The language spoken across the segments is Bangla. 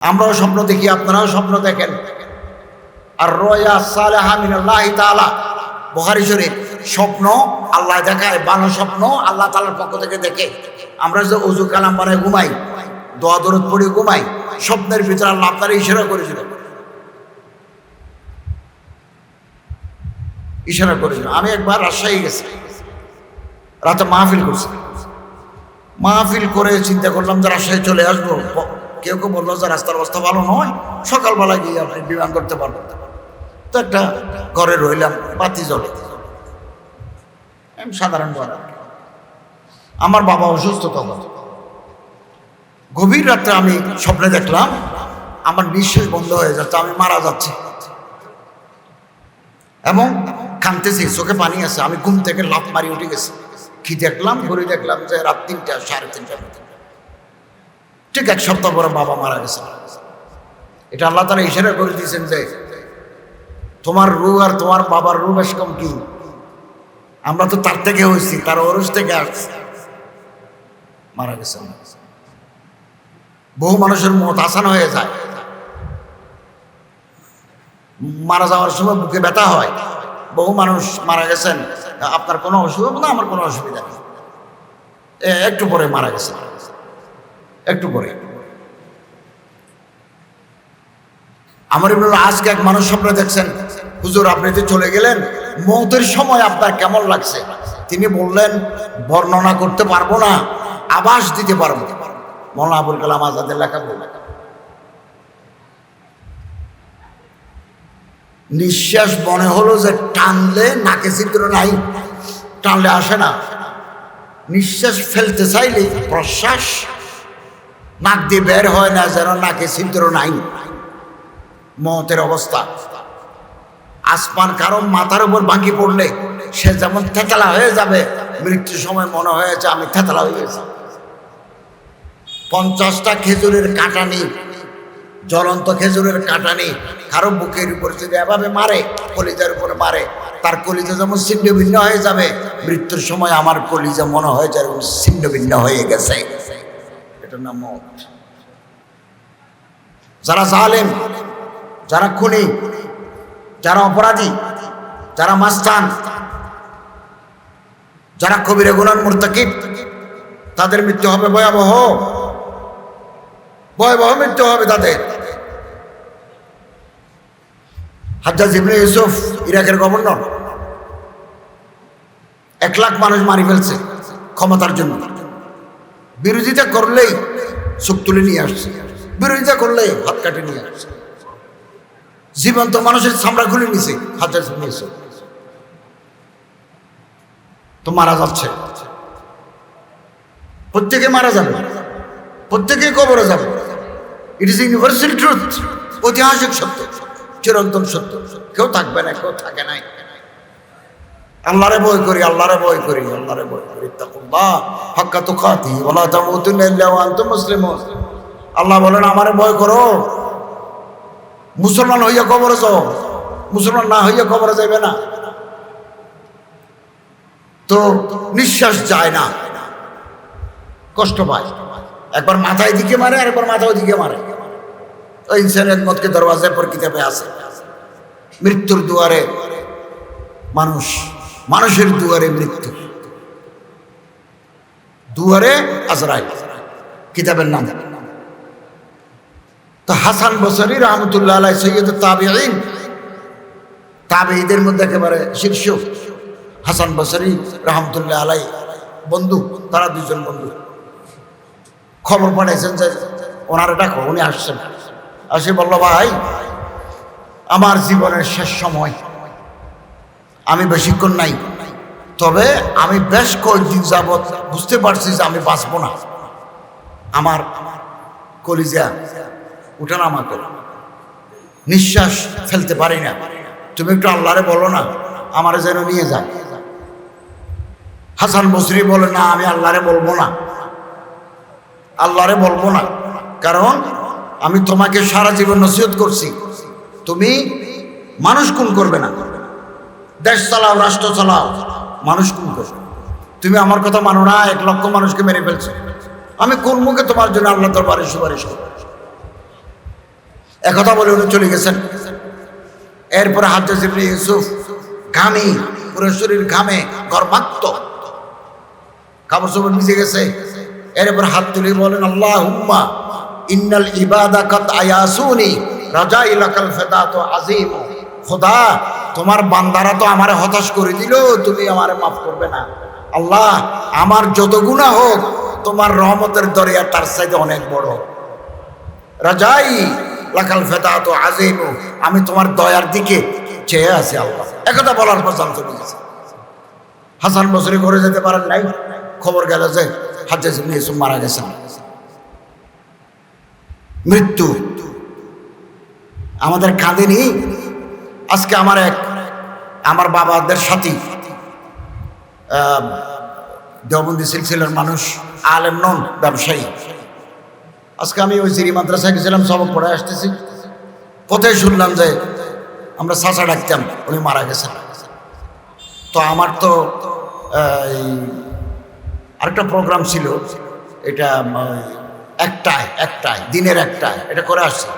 আমরাও স্বপ্ন দেখি, আপনারাও স্বপ্ন দেখেন। আর রয়া সালেহা মিনাল্লাহ তাআলা, বুখারী শরীফ, স্বপ্ন আল্লাহ দেখায়, বানো স্বপ্ন আল্লাহ তাআলার পক্ষ থেকে দেখে। আমরা যে উজু কালাম বানায় ঘুমাই, দোয়া দরদ পড়ে ঘুমাই, স্বপ্নের ভিতরে আল্লাহ আপনার ইশারা করেছিল। ইশারা করেছিল। আমি একবার রাজশাহী গেছি। রাতে মাহফিল করছি। মাহফিল করে চিন্তা করলাম যে রাজশাহী চলে আসব। কেউ কেউ বলল যে রাস্তার অবস্থা ভালো নয়, সকালবেলা গিয়ে আপনি বিমান করতে পারবেন। তো একটা ঘরে রইলাম, বাতি আমি সাধারণ ঘর। আমার বাবা অসুস্থ তখন। গভীর রাত্রে আমি স্বপ্নে দেখলাম, আমার নিঃশ্বাস বন্ধ হয়ে যাচ্ছে, আমি মারা যাচ্ছি। এবং কাঁদতেছি, চোখে পানি আছে, আমি ঘুম থেকে লাফ মারি উঠে গেছি। কি দেখলাম? ঘুরে দেখলাম যে রাত তিনটা, সাড়ে তিনটা ঠিক এক সপ্তাহ পরে বাবা মারা গেছে। এটা আল্লাহ তারা ইশারা করে দিয়েছেন যে, তোমার রু আর তোমার বাবার রু বেশ কম কি? আমরা তো তার থেকে হয়েছি, তার অরুষ থেকে আসছি। মারা গেছে বহু মানুষের মত আসান হয়ে যায়। মারা যাওয়ার সময় বুকে ব্যথা হয়। বহু মানুষ মারা গেছেন। আপনার কোনো অসুবিধা না? আমার কোনো অসুবিধা নেই। একটু পরে মারা গেছে। একটু পরে। আমার বলল আজকে এক মানুষ স্বপ্নে দেখছেন, হুজুর, আপনি তো চলে গেলেন, মৌতের সময় আপনার কেমন লাগছে? তিনি বললেন, বর্ণনা করতে পারব না আবাস দিতে পারব। মৌলানা আবুল কালাম আজাদের লেখা বলে নিঃশ্বাস মনে হলো যে টানলে নাকে চিত্র নাই, টানলে আসে না। নিঃশ্বাস ফেলতে চাইলে প্রশ্বাস নাক দিয়ে বের হয় না, যেন নাকে ছিদ্র নাই। মতের অবস্থা। আসমান কারও মাথার উপর ভাঙি পড়লে সে যেমন থেতলা হয়ে যাবে, মৃত্যুর সময় মনে হয়েছে আমি থেতলা হয়ে গেছি। পঞ্চাশটা খেজুরের কাটানি, জ্বলন্ত খেজুরের কাটানি কারও বুকের উপর যদি এভাবে মারে, কলিজার উপরে মারে, তার কলিজা যেমন ছিন্ন ভিন্ন হয়ে যাবে, মৃত্যুর সময় আমার কলিজা মনে হয় যেরকম ছিন্ন ভিন্ন হয়ে গেছে। এটার নাম মত যারা জালেম, যারা খুনি, যারা অপরাধী, যারা মাস্তান, যারা কবিরে গুণান মুর্তাকিব, তাদের মৃত্যু হবে ভয়াবহ। ভয়াবহ মৃত্যু হবে তাদের। হাজ্জাজ ইবনে ইউসুফ ইরাকের গভর্নর। এক লাখ মানুষ মারি ফেলছে ক্ষমতার জন্য। বিরোধিতা করলেই চোখ তুলে নিয়ে আসছে। বিরোধিতা করলেই হাত কাটে নিয়ে আসছে। জীবন্ত মানুষের চামড়া খুলে নিছে ইবনে ইউসুফ তো মারা যাচ্ছে। প্রত্যেকে মারা যাবে। প্রত্যেকে কবরে যাবে। ইট ইজ ইউনিভার্সাল ট্রুথ ঐতিহাসিক সত্য, চিরন্তন সত্য। কেউ থাকবে না, কেউ থাকে নাই। আল্লাহরে বই করি, আল্লাহরে বই করি, আল্লাহরে বই করি হাক্কা ইল্লা ওয়া আনতুম মুসলিমুন। আল্লাহ বলেন, আমারে ভয় করো। মুসলমান হইয়া কবরে যাও, মুসলমান না হইয়া কবরে যাইবে না। তো নিঃশ্বাস যায় না। কষ্ট পায়। একবার মাথায় দিকে মারে আর একবার মাথায় দিকে মারে। তো ইনসানিয়ত মতকে দরওয়াজায় পর কিতাবে আছে মৃত্যুর দুয়ারে মানুষ মানুষের দুয়ারে মৃত্যু। দুয়ারে আজরাই কিতাবের নাম। তো হাসান বসরি রহমতুল্লাহ আলাই সৈয়দ তাবিঈন। তাবিঈদের মধ্যে একেবারে শীর্ষ হাসান বসরি রহমতুল্লাহ আলাই বন্ধু, তারা দুজন বন্ধু। খবর পাঠাইছেন যে ওনারা ডাকো, উনি আসছেন। আসে বলল, ভাই, আমার জীবনের শেষ সময় আমি বেশিক্ষণ নাই। তবে আমি বেশ কয়েকদিন যাবৎ বুঝতে পারছি যে আমি বাঁচবো না। আমার কলিজা উঠানামা করে। নিঃশ্বাস ফেলতে পারি না। তুমি একটু আল্লাহরে বলো না, আমার যেন নিয়ে যায় হাসান বসরি বলে, না, আমি আল্লাহরে বলব না। আল্লাহরে বলব না। কারণ আমি তোমাকে সারা জীবন নসিহত করছি। তুমি মানুষ খুন করবে না। দেশ চালাও, রাষ্ট্র চালাও। মানুষ খুন করবে তুমি আমার কথা মানো না, এক লক্ষ মানুষকে মেরে ফেলছো। আমি কোন মুখে তোমার জন্য আল্লাহ দরবারে সুপারিশ করব? একথা বলে উনি চলে গেছেন। এরপরে হাজ্জাজ ইবনে ইউসুফ ঘামি, পুরো শরীর ঘামে গর্মাক্ত কাপড় চোপড় ভিজে গেছে। এরপর হাত তুলে বলেন আল্লাহ হুম্মা ইন্নাল ইবাদা কাত আয়াসুনি রাজা ইলাকাল ফেদাত আজিম খোদা তোমার বান্দারা তো আমারে হতাশ করে দিল, তুমি আমারে মাফ করবে না। আল্লাহ, আমার যত গুণা হোক, তোমার রহমতের দরিয়া তার সাইডে অনেক বড়। রাজাই, লাকাল তো আজিম আমি তোমার দয়ার দিকে চেয়ে আছি আল্লাহ। একথা বলার পর জানতে পেরেছি। হাসান বসরি করে যেতে পারেন নাই, খবর গেল যে হাজ্জাজ ইবনে মারা গেছেন। মৃত্যু। আমাদের কাঁদেনি আজকে আমার এক আমার বাবাদের সাথী আহ, দেওবন্দি সিলসিলার মানুষ আলেম নন ব্যবসায়ী। আজকে আমি ওই সিরি মাদ্রাসায় গেছিলাম সবক পড়ে আসতেছি। কোথায় শুনলাম যে আমরা চাচা ডাকতাম উনি মারা গেছেন। তো আমার তো এই আরেকটা প্রোগ্রাম ছিল এটা একটায় একটায় দিনের একটায় এটা করে আসছে।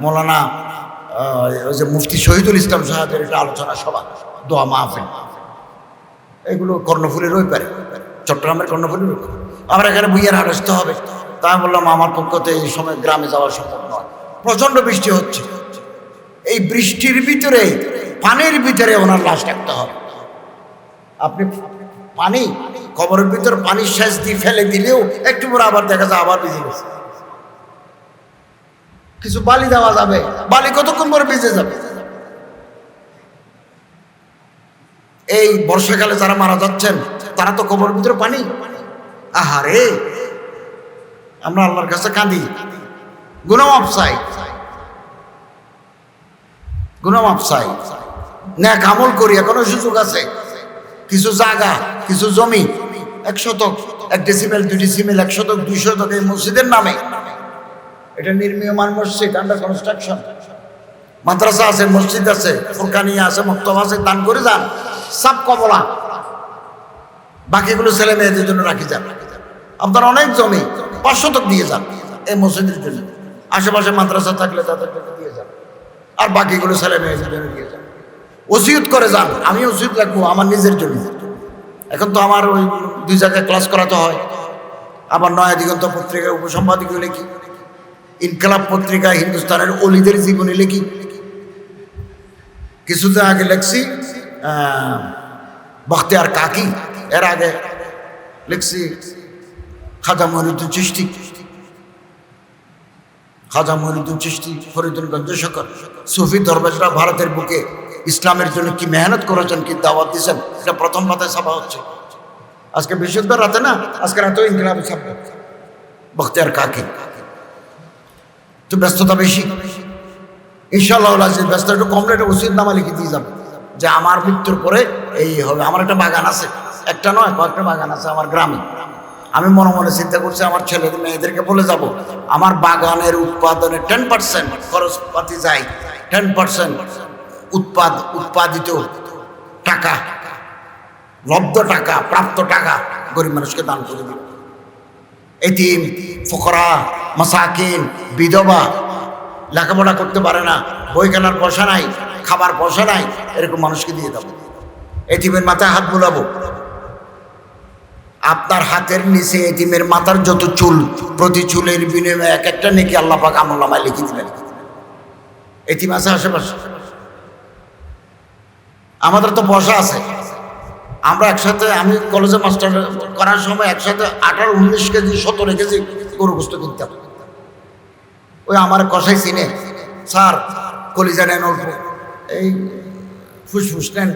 মৌলানা ওই যে মুফতি শহীদুল ইসলাম সাহেবের একটা আলোচনা সভা, দোয়া মাহফিল। এগুলো কর্ণফুলের ওই পারে, চট্টগ্রামের কর্ণফুলের ওই পারে। আমার এখানে বুইয়ার হাট আসতে হবে। তা আমি বললাম, আমার পক্ষতে এই সময় গ্রামে যাওয়া সম্ভব নয়। প্রচণ্ড বৃষ্টি হচ্ছে। এই বৃষ্টির ভিতরে, পানির ভিতরে ওনার লাশ রাখতে হবে। আপনি পানি, কবরের ভিতর পানির সেচ দিয়ে ফেলে দিলেও একটু পরে আবার দেখা যায়, আবার ভিজে গেছে। কিছু বালি দেওয়া যাবে। বালি কতক্ষণ পরে ভিজে যাবে? এই বর্ষাকালে যারা মারা যাচ্ছেন, তারা তো কবরের ভিতরে পানি। আহারে, আমরা আল্লাহর কাছে কাঁদি। গুণমাপ চাই। গুণমাপ চাই। ন্যাক আমল করি, এখনও সুযোগ আছে। কিছু জায়গা, কিছু জমি, এক শতক, এক ডেসিমেল দুই ডেসিমেল এক শতক, দুই শতক এই মসজিদের নামে। এটা নির্মীয়মান মসজিদ আন্ডার কনস্ট্রাকশন মাদ্রাসা আছে, মসজিদ আছে ফুরকানিয়া আছে, মক্তব আছে, দান করে যান সব কমলা বাকিগুলো ছেলে মেয়েদের জন্য রাখি যান। আপনার অনেক জমি পাঁচ শতক দিয়ে যান এই মসজিদের জন্য। আশেপাশে মাদ্রাসা থাকলে তাদের দিয়ে যান। আর বাকিগুলো ছেলে মেয়েদের জন্য দিয়ে যান। ওসিয়ত করে যান, আমি ওসিয়ত রাখব আমার নিজের জন্য। এখন তো আমার ওই দুই জায়গায় ক্লাস করাতে হয়। আবার নয়া দিগন্ত পত্রিকায় উপসম্পাদকীয় লিখি ইনকালাব পত্রিকায় হিন্দুস্তানের অলিদের জীবনী লিখি। কিছুদিন আগে লিখছি বখতিয়ার কাকি। এর আগে লিখছি, খাজা মহিনুদ্দিন চিস্তি খাজা মহিনুদ্দিন চিস্তি ফরিদুলগঞ্জ শকর সুফি দরবেশরা ভারতের বুকে ইসলামের জন্য কি মেহনত করেছেন, কি দাওয়াত দিয়েছেন, এটা প্রথম পাতায় ছাপা হচ্ছে। আজকে বিশুদ্ধ রাতে না, আজকে রাতেও ইনকিলাবে ছাপবে। বখতিয়ার কাকি। তো ব্যস্ততা বেশি। ইনশাল্লাহ যে ব্যস্ত একটু কমলে একটা নামা লিখে দিয়ে যাবে। যে আমার মৃত্যুর পরে এই হবে। আমার একটা বাগান আছে। একটা নয়, কয়েকটা বাগান আছে আমার গ্রামে। আমি মনে মনে চিন্তা করছি আমার ছেলে মেয়েদেরকে বলে যাব, আমার বাগানের উৎপাদনে টেন পার্সেন্ট খরচপাতি যায়। টেন পার্সেন্ট উৎপাদ, উৎপাদিত টাকা, লব্ধ টাকা, প্রাপ্ত টাকা গরিব মানুষকে দান করে দিবে। এতিম, ফকরা মাসাকিন, বিধবা, লেখাপড়া করতে পারে না, বই কেনার পয়সা নাই, খাবার পয়সা নাই, এরকম মানুষকে দিয়ে দেবো। এতিমের মাথায় হাত বুলাবো। আপনার হাতের নিচে এতিমের মাথার যত চুল, প্রতি চুলের বিনিময়ে এক একটা নাকি আল্লাহ পাক আমল্লামায় লিখে দিবেন এতিম আছে আশেপাশে? আমাদের তো পয়সা আছে। আমরা একসাথে, আমি কলেজে মাস্টার করার সময় একসাথে আঠারো, উনিশ কেজি, সতেরো কেজি গরু গোস্ত কিনতাম। ওই আমার কষাই চিনে, স্যার, কলিজা নেন অল্প, এই ফুসফুস নেন,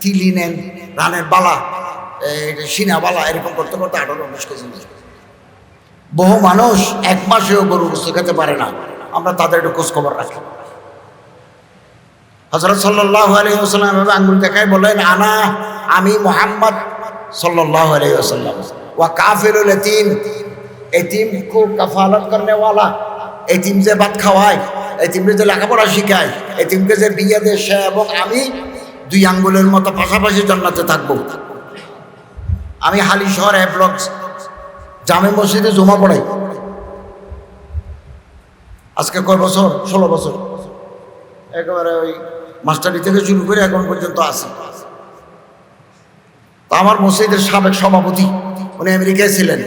তিলি নেন, রানের বালা সিনা বালা, এরকম করতে করতে আঠারো, উনিশ কেজি। বহু মানুষ এক মাসেও গরু গোস্ত খেতে পারে না। আমরা তাদের একটু খোঁজ খবর রাখি। হজরত সাল্লাহ আলহিহাস্লাম এভাবে আঙ্গুল দেখায় বলেন, আনা, আমি মোহাম্মদ সাল্লাহ আলহিহাস্লাম ওয়া কাফিরুল এতিম। এতিম কো কাফালত করনে এতিম যে ভাত খাওয়ায় এতিমকে যে লেখাপড়া শিখায়, এতিমকে যে বিয়ে সে এবং আমি দুই আঙ্গুলের মতো পাশাপাশি জন্নাতে থাকব। আমি হালি শহর এ ব্লক জামে মসজিদে জমা পড়াই। আজকে কয় বছর? ষোলো বছর। একেবারে ওই মাস্টারি থেকে শুরু করে এখন পর্যন্ত আছে। আমার মসজিদের সাবেক সভাপতি, উনি আমেরিকায় ছিলেন,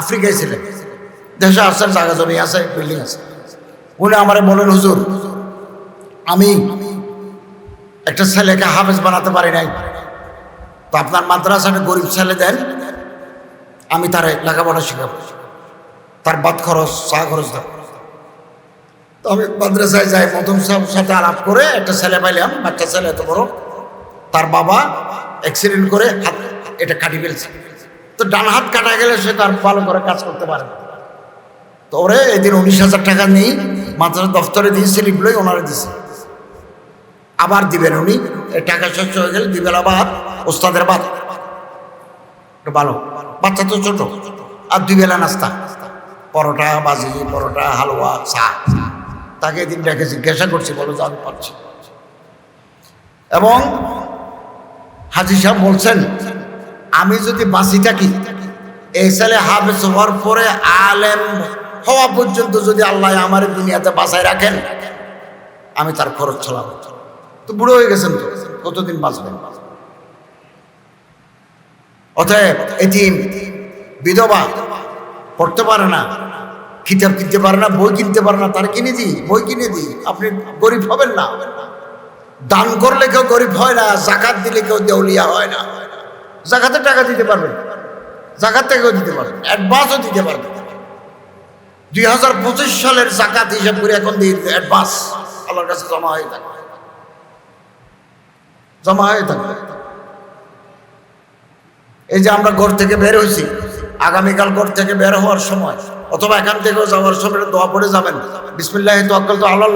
আফ্রিকায় ছিলেন। দেশে আসছেন জায়গা জমি আছে বিল্ডিং আছে। উনি আমার বলেন, হুজুর, আমি একটা ছেলেকে হাফেজ বানাতে পারি নাই। তো আপনার মাদ্রাসাটা গরিব ছেলে দেন আমি তার লেখাপড়া শিখাবো। তার বাদ খরচ, চা খরচ দেব। তো আমি মাদ্রাসায় যাই, প্রথম সাহেব সাথে আলাপ করে একটা ছেলে পাইলাম, বাচ্চা ছেলে এত বড়। তার বাবা অ্যাক্সিডেন্ট করে হাত এটা কাটি ফেলছে। তো ডান হাত কাটা গেলে সে তার ভালো করে কাজ করতে পারে তো ওরে এদিন উনিশ হাজার টাকা নেই মাদ্রাসা দফতরে দিয়ে স্লিপগুলোই ওনারে দিছে। আবার দিবেন উনি টাকা শেষ হয়ে গেলে দিবেন আবার ওস্তাদের বাদ ভালো। বাচ্চা তো ছোট, আর দুই বেলা নাস্তা। পরোটা, বাজি, পরোটা, হালুয়া, চা। তাকে এদিন ডেকে জিজ্ঞাসা করছি, বলো আমি পারছি। এবং হাজি সাহেব বলছেন, আমি যদি বাঁচি থাকি, এই সালে হাফেজ হওয়ার পরে আলেম হওয়া পর্যন্ত যদি আল্লাহ আমার দুনিয়াতে বাঁচায় রাখেন, আমি তার খরচ চালাবো তো বুড়ো হয়ে গেছেন তো, কতদিন বাঁচবেন? অতএব এটিম বিধবা পড়তে পারে না। কিতাব কিনতে পারে না, বই কিনতে পারে না, তার কিনে দিই, বই কিনে দিই। আপনি গরিব হবেন না। দান করলে কেউ গরিব হয় না, জাকাত দিলে কেউ দেউলিয়া হয় না। জাকাতে টাকা দিতে পারবেন জাকাত থেকেও দিতে পারবেন অ্যাডভান্সও দিতে পারবেন দুই হাজার পঁচিশ সালের জাকাত হিসাব করে এখন দিয়ে দিতে অ্যাডভান্স আল্লাহর কাছে জমা হয়ে থাকবে জমা হয়ে থাকবে এই যে আমরা ঘর থেকে বের হয়েছি আগামীকাল ঘর থেকে বের হওয়ার সময় অথবা এখান থেকেও যাওয়ার সময় দোয়া পড়ে যাবেন। বিসমিল্লাহ তোয়াক্কাল তো আল্লাহ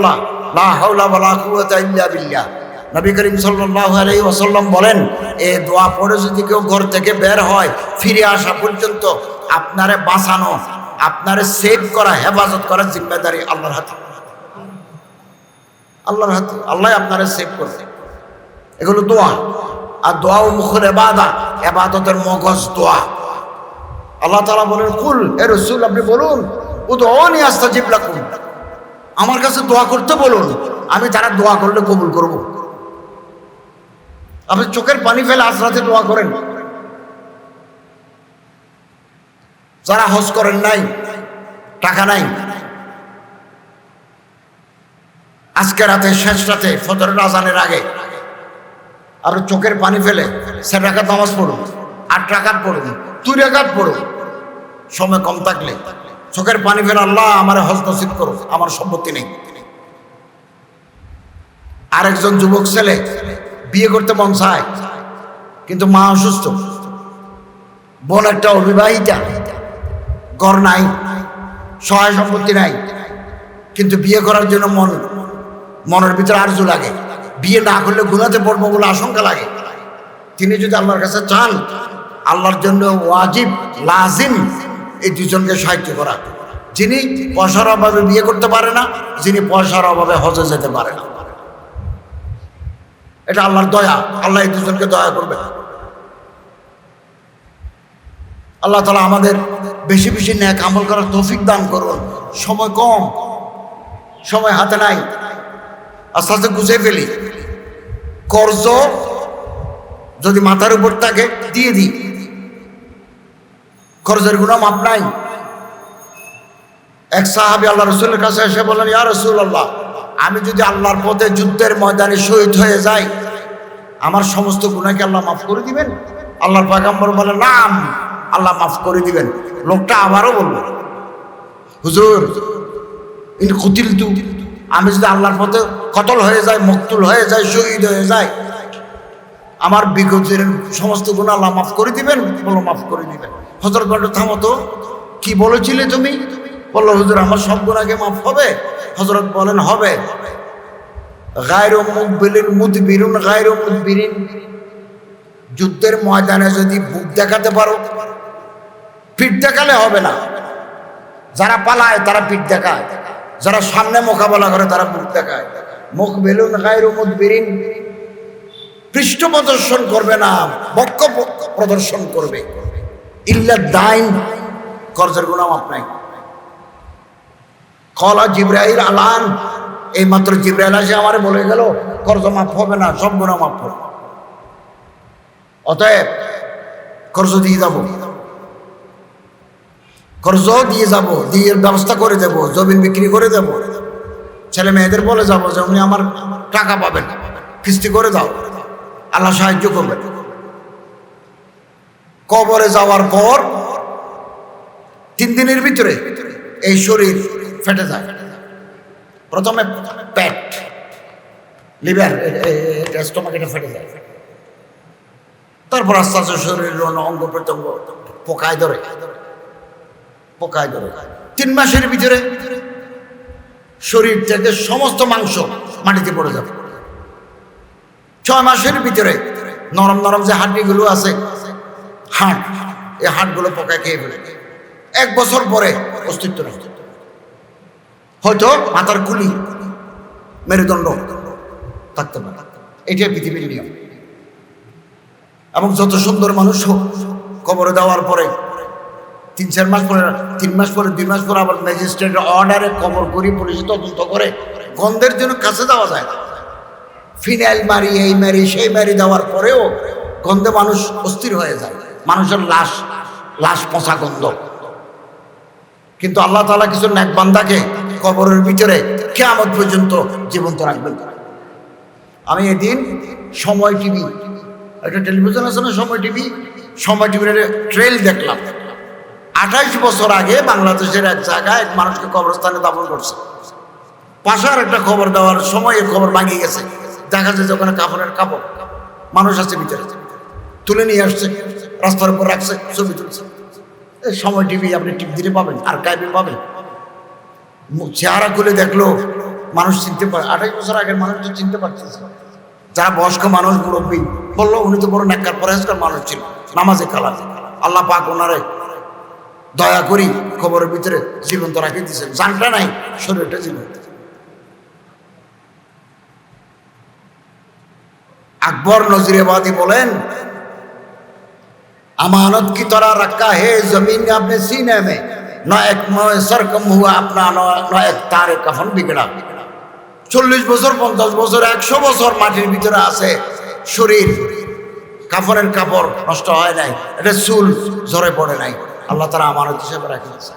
লা হাওলা ওয়ালা কুওয়াতা ইল্লা বিল্লাহ। নবী করিম সাল্লাল্লাহু আলাইহি ওয়াসাল্লাম বলেন এই দোয়া পড়ে যদি কেউ ঘর থেকে বের হয়, ফিরে আসা পর্যন্ত আপনারে বাঁচানো, আপনারে সেভ করা, হেফাজত করার জিম্মেদারি আল্লাহর হাতে। আল্লাহর হাতে, আল্লাহ আপনারে সেভ করবে। এগুলো দোয়া। আর দোয়া ও মুখের এবাদা এবাদতের মগজ দোয়া। আল্লাহ তালা বলেন, কুল, এ রসুল, আপনি বলুন ও তো অনি আস্তা জিবলা কুল আমার কাছে দোয়া করতে বলুন, আমি তারা দোয়া করলে কবুল করব। আপনি চোখের পানি ফেলে আজ রাতে দোয়া করেন। যারা হজ করেন নাই, টাকা নাই। আজকে রাতে, শেষ রাতে, ফজরের আজানের আগে, আপনি চোখের পানি ফেলে সে টাকার নামাজ পড়ুন, আট টাকার পড়ুন, দুই টাকার পড়ুন সময় কম থাকলে চোখের পানি ফেলে আল্লাহ আমার হজ করো আমার সম্পত্তি নেই। আরেকজন যুবক ছেলে বিয়ে করতে মন চায়, কিন্তু মা অসুস্থ। বোন একটা অবিবাহিতা, ঘর নাই, সহায় সম্পত্তি নাই, কিন্তু বিয়ে করার জন্য মন, মনের ভিতরে আরজু লাগে। বিয়ে না করলে গুনাতে পড়ব বলে আশঙ্কা লাগে। তিনি যদি আল্লাহর কাছে চান, আল্লাহর জন্য ওয়াজিব, লাজিম এই দুজনকে সাহায্য করা। যিনি পয়সার অভাবে বিয়ে করতে পারে না, যিনি পয়সার অভাবে হজে যেতে পারে না। এটা আল্লাহর দয়া। আল্লাহ এই দুজনকে দয়া করবে আল্লাহ তালা আমাদের বেশি বেশি ন্যাক আমল করার তৌফিক দান করুন। সময় কম, সময় হাতে নাই। আস্তে আস্তে গুছিয়ে ফেলি। কর্জ যদি মাথার উপর থাকে, দিয়ে দিই। কর্জের গুণা মাপ নাই। এক সাহাবি আল্লাহ রসুলের কাছে এসে বললেন, ইয়া রসুল আল্লাহ আমি যদি আল্লাহর পথে যুদ্ধের ময়দানে শহীদ হয়ে যাই, আমার সমস্ত গুণাকে আল্লাহ মাফ করে দিবেন? আল্লাহর পাগাম্বর বলে নাম, আল্লাহ মাফ করে দিবেন। লোকটা আবারও বলব হুজুর, ইন কুতিল তু আমি যদি আল্লাহর পথে কতল হয়ে যায় মকতুল হয়ে যায় শহীদ হয়ে যায় আমার বিগতের সমস্ত গুণ আল্লাহ মাফ করে দিবেন? বলো মাফ করে দিবেন। হজরত বড় থামো তো কি বলেছিলে তুমি? বলল, হুজুর, আমার সব গুণাকে মাফ হবে। হজরত বলেন, হবে। গায়রো মুখবিলিন মুদবিরুন, গায়রো মুদবিরিন, যুদ্ধের ময়দানে যদি বুক দেখাতে পারো, পিঠ দেখালে হবে না। যারা পালায়, তারা পিঠ দেখায়। যারা সামনে মোকাবেলা করে, তারা মুখ দেখায়। মুখ বেলুন গায়রো মুদবিরিন, পৃষ্ঠ প্রদর্শন করবে না, বক্ষ প্রদর্শন করবে। ইল্লা দাইন, কর্জের গুণাম আপনাই কলা আলান এই মাত্র আসে, আমারে বলে গেল কর্জ মাফ হবে না, সব গুণা হবে। অতএব কর্জ দিয়ে যাব। কর্জ দিয়ে যাব দিয়ে ব্যবস্থা করে দেব, জমিন বিক্রি করে দেব। ছেলে মেয়েদের বলে যাব যে, উনি আমার টাকা পাবেন, কিস্তি করে দাও। আল্লাহ সাহায্য করবেন। কবরে যাওয়ার পর তিন দিনের ভিতরে এই শরীর ফেটে যায়। প্রথমে পেট, লিভার স্টমাক ফেটে যায়। তারপর আস্তে আস্তে শরীরের অন্য অঙ্গ প্রত্যঙ্গ পোকায় ধরে পোকায় ধরে। তিন মাসের ভিতরে শরীর থেকে সমস্ত মাংস মাটিতে পড়ে যাবে। ছয় মাসের ভিতরে নরম নরম যে হাড্ডিগুলো আছে হাট এই হাটগুলো পোকায় খেয়ে ফেলে। এক বছর পরে অস্তিত্ব নেই হয়তো মাথার কুলি, মেরুদণ্ড থাকতে পারে। এটাই পৃথিবীর নিয়ম। এবং যত সুন্দর মানুষ হোক, কবরে দেওয়ার পরে তিন, চার মাস পরে, তিন মাস পরে, দুই মাস পরে আবার ম্যাজিস্ট্রেটের অর্ডারে কবর করি পুলিশ তদন্ত করে গন্ধের জন্য কাছে দেওয়া যায় না। ফিনাইল মারি, এই মারি, সেই মারি দেওয়ার পরেও গন্ধে মানুষ অস্থির হয়ে যায়। মানুষের লাশ লাশ পচা গন্ধ। কিন্তু আল্লাহ তালা কিছু ন্যাক বান্দাকে কবরের ভিতরে কেমন পর্যন্ত জীবন্ত রাখবেন। আমি এদিন সময় টিভি, একটা টেলিভিশন আছে না সময় টিভি? সময় টিভির ট্রেল দেখলাম। আঠাইশ বছর আগে বাংলাদেশের এক জায়গায় এক মানুষকে কবরস্থানে দাপন করছে। পাশে আর একটা খবর দেওয়ার সময় খবর ভাঙিয়ে গেছে। দেখা যায় যে ওখানে কাপড়ের কাপড়। মানুষ আছে ভিতরে। তুলে নিয়ে আসছে। রাস্তার উপর রাখছে, ছবি তুলছে। সময় টিভি আপনি টিভি দিলে পাবেন আর কাইপে পাবেন। চেহারা খুলে দেখল, মানুষ চিনতে পারে। আঠাশ বছর আগের মানুষ তো চিনতে পারতেছে। যারা বয়স্ক মানুষ, মুরব্বী, বলল, উনি তো বড় নেককার পরেজকার মানুষ ছিল। নামাজে কালা আল্লাহ পাক ওনারে দয়া করি খবরের ভিতরে জীবন্ত রাখি দিয়েছেন। জানটা নাই, শরীরটা জীবন্ত। আকবর নজরিয়াবাদী বলেন আমানত की तरह रखा है जमीन ने अपने सीने में न एक सर कम हुआ अपना न एक तारे कफन बिगड़ा চল্লিশ বছর পঞ্চাশ বছর একশো বছর মাটির ভিতরে আছে শরীর কাপড়ের কাপড় নষ্ট হয় নাই এটা চুল ঝরে পড়ে নাই আল্লাহ তারা আমানত হিসেবে রাখিয়েছে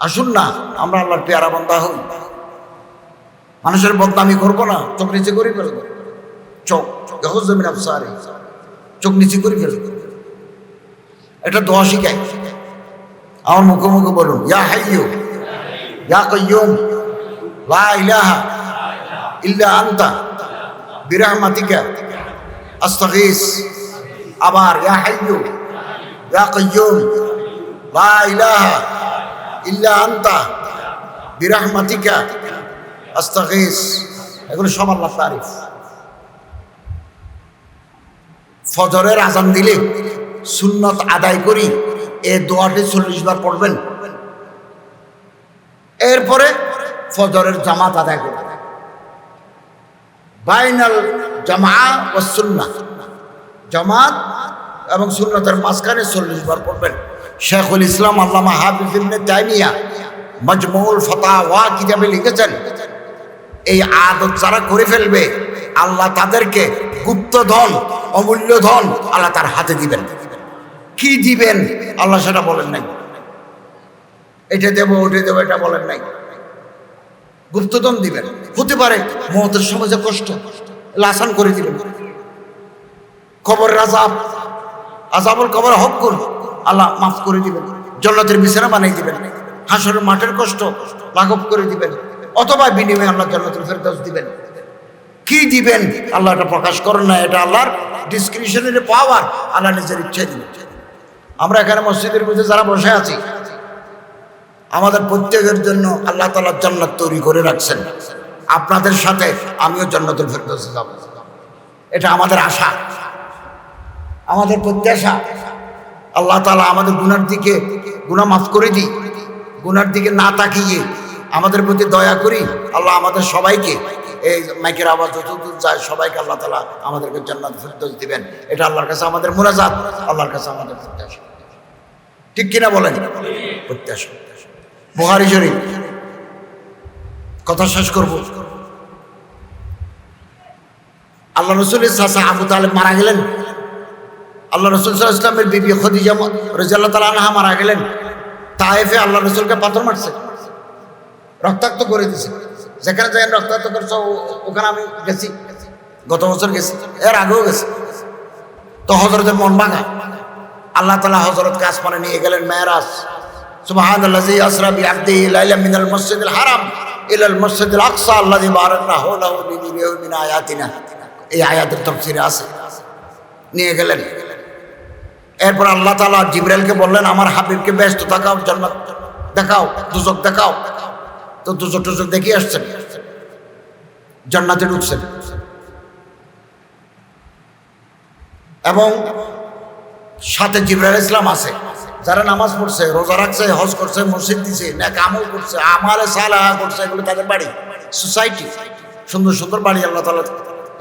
আসুন না আমরা আল্লাহর পেয়ারা বন্ধা হই মানুষের বদনামি করবো না চোখ নিচে করে ফেলবো চোখ দেখো জমিন আফসারে চোখ নিচে করে ফেলবো এটা দোয়া শিখাই আমার মুখে মুখে বলুন, ইয়া হাইয়ু ইয়া কাইয়ুম লা ইলাহা ইল্লা আনতা, বিরহমাতিকা, আস্তাগীস, আবার, ইয়া হাইয়ু ইয়া কাইয়ুম লা ইলাহা ইল্লা আনতা, বিরহমাতিকা, আস্তাগীস। এগুলো সব আল্লাহ তারিফ। ফজরের আজান দিলে সুন্নত আদায় করি, এ দোয়াটি চল্লিশ বার পড়বেন। এরপরে ফজরের জামাত আদায় করবেন বাইনাল জামা ও সুন্না জামাত এবং সুন্নতের মাঝখানে চল্লিশ বার পড়বেন। শেখুল ইসলাম আল্লামা হাফিজ তাইমিয়া মজমুল ফতাওয়া কিতাবে লিখেছেন, এই আদত যারা করে ফেলবে, আল্লাহ তাদেরকে গুপ্ত ধন, অমূল্য ধন আল্লাহ তার হাতে দিবেন। কি দিবেন? আল্লাহ সেটা বলেন নাই। এটা দেবো, ওটা দেবো, এটা বলেন নাই। গুপ্তধন দিবেন। হতে পারে মহতের সময় যে কষ্ট, লাসান করে দিবেন। খবর আজাব আজাবল খবর হক করুন। আল্লাহ মাফ করে দিবেন। জন্নতের বিছানা বানাই দিবেন। হাসরের মাঠের কষ্ট লাঘব করে দিবেন। অথবা বিনিময়ে আল্লাহ জন্নতের ফেরদাস দিবেন। কি দিবেন? আল্লাহ এটা প্রকাশ করেন না এটা আল্লাহর ডিসক্রিপশনের পাওয়ার আল্লাহ নিজের ইচ্ছায় দিবেন। আমরা এখানে মসজিদের মধ্যে যারা বসে আছি, আমাদের প্রত্যেকের জন্য আল্লাহ তালা জান্নাত তৈরি করে রাখছেন। আপনাদের সাথে আমিও জান্নাতুল ফেরদৌসে যাব। এটা আমাদের আশা, আমাদের প্রত্যাশা। আল্লাহ তালা আমাদের গুনার দিকে গুণা মাফ করে দিই গুনার দিকে না তাকিয়ে আমাদের প্রতি দয়া করি। আল্লাহ আমাদের সবাইকে এই মাইকের আওয়াজ যতদূর যায় সবাইকে আল্লাহ তালা আমাদেরকে জান্নাত ফেরদৌস দিবেন। এটা আল্লাহর কাছে আমাদের মোনাজাত, আল্লাহর কাছে আমাদের প্রত্যাশা। ঠিক কিনা বলেন? প্রত্যাশা। বুহারি শরীফ। কথা শেষ করব। আল্লাহ রসুলের চাষা আবু তালেব মারা গেলেন। আল্লাহ রসুল ইসলামের বিবি খদিজা রাজিয়াল্লাহ তালা মারা গেলেন। তাইফে আল্লাহ রসুলকে পাথর মারছে। রক্তাক্ত করে দিছে। যেখানে যেখানে রক্তাক্ত করছে ওখানে আমি গেছি। গত বছর গেছি। এর আগেও গেছি। তো হজরতের মন ভাঙা। আল্লাহ তালা হজরতকে আসমানে নিয়ে গেলেন মেয়েরাজ। সুবাহান আল্লাহি আসরা বি আব্দি লাইলা মিনাল মসজিদুল হারাম ইলাল মসজিদুল আকসা আল্লাহি হাওলাহু লিনুরিয়াহু মিন আয়াতিনা। এই আয়াতের তাফসীরে আছে। নিয়ে গেলেন। এরপর আল্লাহ তাআলা জিবরাইলকে বললেন, আমার হাবিবকে ব্যস্ত থাকাও জান্নাত। দেখাও, দুজক দেখাও। তো দুজক টুজক দেখিয়ে আসছেন। জান্নাতে ঢুকছেন। এবং সাথে জিবরাইল ইসলাম আছে, যারা নামাজ পড়ছে, রোজা রাখছে, হজ করছে, মসজিদ দিছে, নাক আমল করছে আমালে সালাহা করছে, এগুলো তাদের বাড়ি, সোসাইটি, সুন্দর সুন্দর বাড়ি আল্লাহ তালা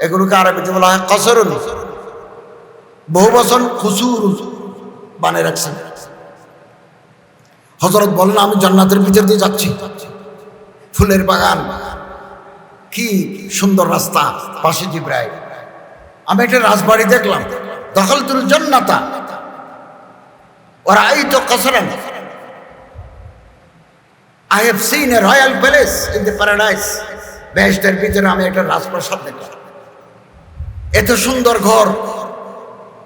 এগুলোকে আরবিতে বলা হয় কসরুন। বহু বছর খুসুর বানিয়ে রাখছেন। হজরত বলেন, আমি জান্নাতের ভিতর দিয়ে যাচ্ছি। ফুলের বাগান, কি সুন্দর রাস্তা, পাশে জিব্রাইল। আমি একটা রাজবাড়ি দেখলাম দখল তুল জন্নাতা। আমি একটা এত সুন্দর ঘর।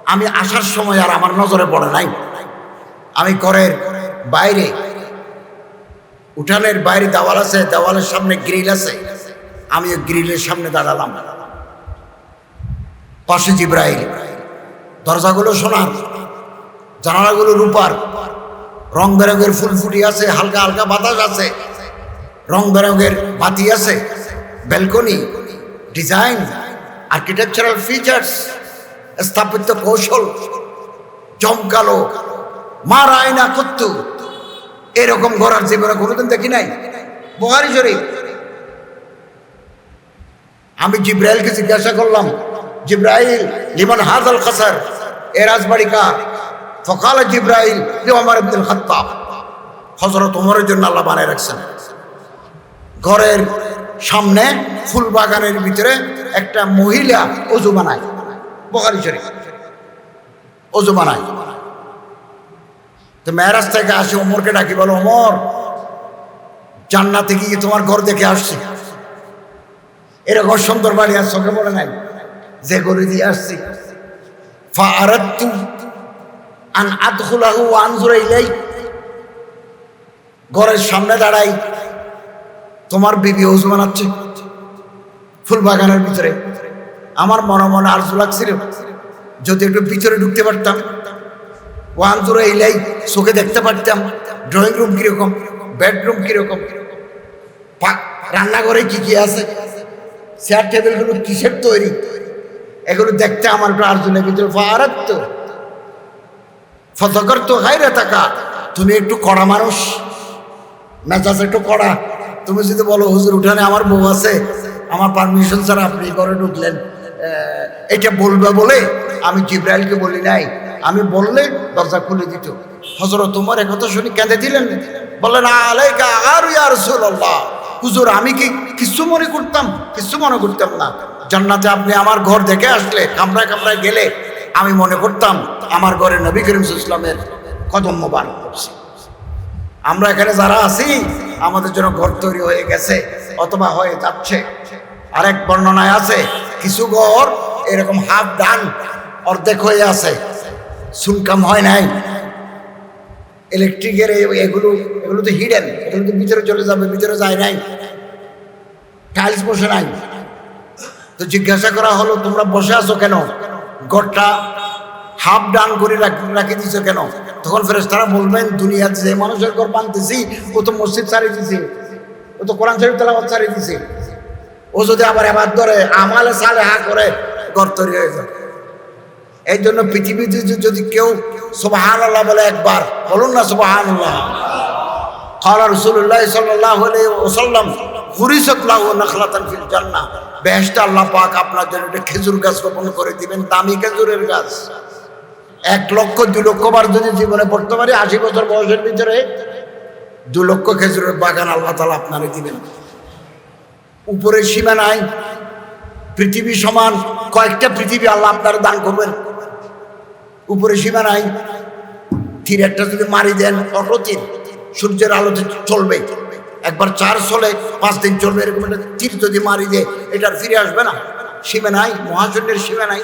আমি আসার সময় আর আমার নজরে পড়ে নাই। আমি ঘরের বাইরে, উঠানের বাইরে দেওয়াল আছে, দেওয়ালের সামনে গ্রিল আছে। আমি গ্রিলের সামনে দাঁড়ালাম। পাশে জিব্রাইল। দরজাগুলো সোনার জানালাগুলো রূপার, রং বেরঙের ফুল ফুটি আছে, হালকা হালকা বাতাস আছে, রং বেরঙের বাতি আছে, ব্যালকনি, ডিজাইন, আর্কিটেকচারাল ফিচার্স স্থাপত্য কৌশল চমকালো মার আয়না, কত্তু, এরকম ঘোরার জীবনে কোনোদিন দেখি নাই। বহারি শরীফ, আমি জিব্রাইলকে জিজ্ঞাসা করলাম, জিব্রাইল, লিমান হাজাল কাসার, এ রাজবাড়ি কার? ফকাল জিব্রাইল আমার আব্দুল খাত্তাব হজরত উমরের জন্য আল্লাহ বানায় রাখছেন। ঘরের সামনে ফুল বাগানের ভিতরে একটা মহিলা অজু বানায়, বখারি শরীফ। অজু বানায়। তো মেয়েরাজ থেকে আসে, ওমরকে ডাকি, বলো, ওমর, জান্নাতে গিয়ে তোমার ঘর দেখে আসছি? এরকম সুন্দর বাড়ি আর চোখে পড়ে নাই। যে গরু দিয়ে আসছি। ফারাত্তু আন আদখুলাহু আনজুরা ঘরের সামনে দাঁড়াই। তোমার বিবি ওজু বানাচ্ছে। ফুল বাগানের ভিতরে। আমার মনে মনে আরজু লাগছিল। যদি একটু ভিতরে ঢুকতে পারতাম। ওয়ান জোরে ইলাই চোখে দেখতে পারতাম। ড্রয়িং রুম কীরকম? বেডরুম কীরকম? রান্নাঘরে কি কি আছে? চেয়ার টেবিলগুলো কিসের তৈরি? এগুলো দেখতে আমার একটু আর্জু লেগেছিল। ফারাত্ত। ফতকর তো গাইরে থাকা তুমি একটু কড়া মানুষ। মেজাজ একটু কড়া। তুমি যদি বলো, হুজুর, উঠানে আমার বউ আছে। আমার পারমিশন ছাড়া আপনি ঘরে ঢুকলেন। এটা বলবে বলে আমি জিব্রাইলকে বলি নাই। আমি বললে দরজা খুলে দিত। হজরত তোমার একথা শুনি কেঁদে দিলেন। বললেন, আলাইকা আর ইয়া রাসূলুল্লাহ। হুজুর, আমি কি কিছু মনে করতাম? কিছু মনে করতাম না। জান্নাতে আপনি আমার ঘর দেখে আসলে কামড়ায় কামড়ায় গেলে আমি মনে করতাম আমার ঘরে নবী করিম ইসলামের কদম মোবারক করছে আমরা এখানে যারা আছি, আমাদের জন্য ঘর তৈরি হয়ে গেছে অথবা হয়ে যাচ্ছে। আরেক বর্ণনায় আছে, কিছু ঘর এরকম হাফ ডান, অর্ধেক হয়ে আছে, সুনকাম হয় নাই। ইলেকট্রিকের এগুলো এগুলো তো হিডেন এগুলো তো ভিতরে চলে যাবে, ভিতরে যায় নাই। টাইলস বসে নাই। তো জিজ্ঞাসা করা হলো, তোমরা বসে আছো কেন? ঘরটা হাফ ডান করে রাখ- দিছো কেন? তখন ফেরেস তারা বলবেন দুনিয়াতে যে মানুষের ঘর বানতেছি, ও তো মসজিদ ছাড়িয়ে দিছে। ও তো কোরআন শরীফ তেলাওয়াত ছাড়িয়ে দিছে। ও যদি আবার এবার ধরে, আমালে সালে হা করে ঘর তৈরি হয়ে যায় এই জন্য পৃথিবীতে যদি- যদি কেউ সুবাহান আল্লাহ বলে একবার, বলুন না সুবাহান আল্লাহ قال رسول الله صلى الله عليه وسلم ফুরিসত লাহু নাখলাতান ফিল জান্নাহ বেহেশতে আল্লাহ পাক আপনার জন্য একটা খেজুর গাছ রোপণ করে দিবেন দামি খেজুরের গাছ এক লক্ষ দু লক্ষ বার যদি জীবনে পড়তে পারি আশি বছর বয়সের ভিতরে দু লক্ষ খেজুরের বাগান আল্লাহ তালা আপনারে দিবেন উপরে সীমা নাই পৃথিবী সমান কয়েকটা পৃথিবী আল্লাহ আপনারা দান করবেন উপরে সীমা নাই তীর একটা যদি মারি দেন অটো তীর সূর্যের আলোতে চলবে, একবার চার চলে পাঁচ দিন চলবে, এরকম একটা তীর যদি মারি দেয় এটার ফিরে আসবে না? সীমে নাই, মহাশূন্যের সীমে নাই।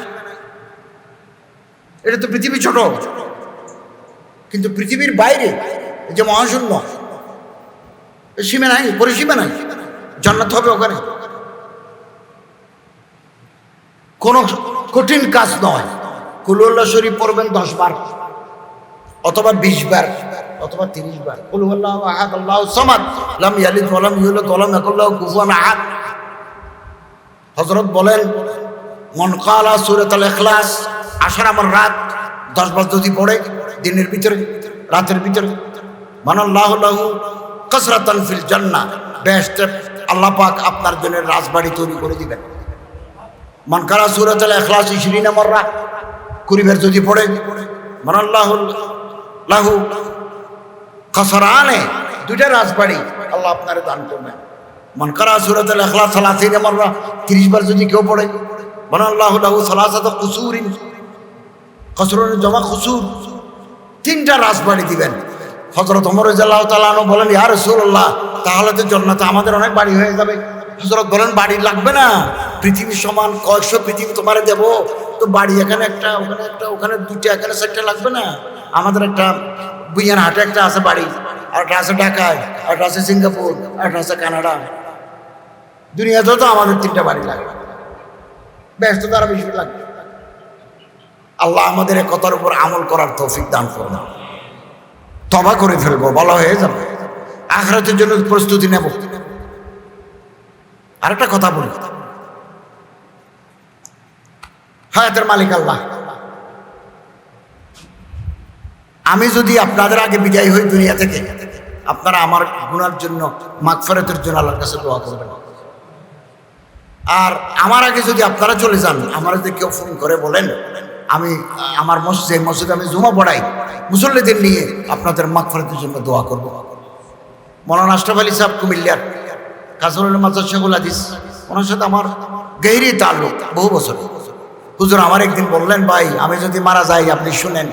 এটা তো পৃথিবী ছোট। কিন্তু পৃথিবীর বাইরে যে মহাশূন্য সীমে নাই, পরিসীমা নাই। জান্নাত হবে ওখানে। কোন কঠিন কাজ নয়। কুলুল্লাহ শরীফ পড়বেন দশ বার, অথবা বিশ বার। অথবা তিরিশ বার। কুলুল্লাহ আহাদ, আল্লাহ সামাদ। লাম ইয়ালিদ ওয়ালাম ইউলাদ ওয়ালাম ইয়াকুল্লাহু কুফুয়ান আহাদ। হযরত বলেন, মন কালা সূরাতুল ইখলাস আশার আমার রাত, দশ বার যদি পড়ে, দিনের ভিতরে, রাতের ভিতরে। মানাল্লাহু লাহু কসরাতান ফিল জান্নাহ বেহেশতে আল্লাহ পাক আপনার জন্য রাজবাড়ি তৈরি করে দিবেন। মান কারা সুরাতুল ইখলাস 20 নম্বর রাত কুড়িবার যদি পড়ে মানাল্লাহু লাহু কসরানে দুইটা রাজবাড়ি আল্লাহ আপনার দান করবেন। মান কারা সুরাতুল ইখলাস 30 নম্বর রাত 30 বার যদি কেউ পড়ে মানাল্লাহু লাহু সালাসাত কুসুরিন কসরুন জমা কুসুর, তিনটা রাজবাড়ি দিবেন। হজরত অমর রাদিয়াল্লাহু তাআলা আনহু বলেন, ইয়া রাসূলুল্লাহ, তাহলে তো জান্নাতে আমাদের অনেক বাড়ি হয়ে যাবে। হজরত বলেন, বাড়ি লাগবে না। পৃথিবীর সমান কয়েকশো পৃথিবী তোমারে দেবো। তো বাড়ি এখানে একটা, ওখানে একটা, ওখানে দুইটা, এখানে চারটা লাগবে না। আমাদের একটা বুইয়ান হাটে একটা আছে বাড়ি, আর একটা আছে ঢাকায়, আর একটা আছে সিঙ্গাপুর, আর একটা আছে কানাডা। দুনিয়াতেও তো আমাদের তিনটা বাড়ি লাগবে ব্যস্ত তারা বেশি লাগবে আল্লাহ আমাদের এ কথার উপর আমল করার তৌফিক দান করবে তবা করে ফেলব, বলা হয়ে যাবে। আখরাতের জন্য প্রস্তুতি নেব। আরেকটা কথা বলি। হায়াতের মালিক আল্লাহ। আমি যদি আপনাদের আগে বিদায় হই দুনিয়া থেকে, আপনারা আমার গুনার জন্য মাগফারতের জন্য আল্লাহর কাছে দোয়া করবেন। আর আমার আগে যদি আপনারা চলে যান, আমার যদি কেউ ফোন করে বলেন, আমি, আমার মসজিদে মসজিদে আমি জুমা পড়াই, মুসল্লিদের নিয়ে আপনাদের মাগফারতের জন্য দোয়া করব। মৌলানা আশরাফ আলী সাহেব, কুমিল্লার কাজরুল মাজার শেখুল হাদিস, ওনার সাথে আমার গেহরি তাল্লুক বহু বছর। হুজুর আমার একদিন বললেন, ভাই, আমি যদি মারা যাই, আপনি শুনেন।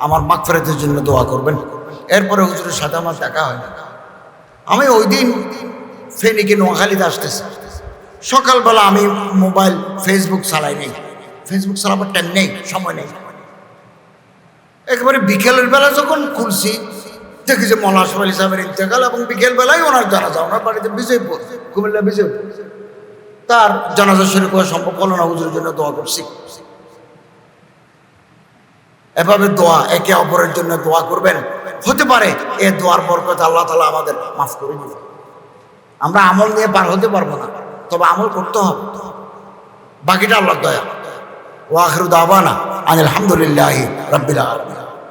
আমার মাগফারতের জন্য দোয়া করবেন। এরপরে হুজুরের সাথে আমার দেখা হয় না। আমি ওই দিন ফেনীকে নোয়াখালীতে আসতেছি। সকালবেলা আমি মোবাইল ফেসবুক চালাই নেই। ফেসবুক চালাবার টাইম নেই, সময় নেই। একেবারে বিকেলের বেলা যখন খুলছি, দেখি যে মৌলা আলী সাহেবের ইন্তেকাল এবং বিকেল বেলায় ওনার জানাজা, ওনার বাড়িতে বিজয়পুর, কুমিল্লা বিজয়পুর। তার জানাজা শুরু করা সম্ভব হলো না হুজুরের জন্য দোয়া করছি। এভাবে দোয়া একে অপরের জন্য দোয়া করবেন? হতে পারে এ দোয়ার বরকত আল্লাহ তালা আমাদের মাফ করে দিবে আমরা আমল নিয়ে পার হতে পারব না, তবে আমল করতে হবে। বাকিটা আল্লাহ দয়া। ওয়াখরুদ আবানা আলহামদুলিল্লাহ রব্বিল আলমিন।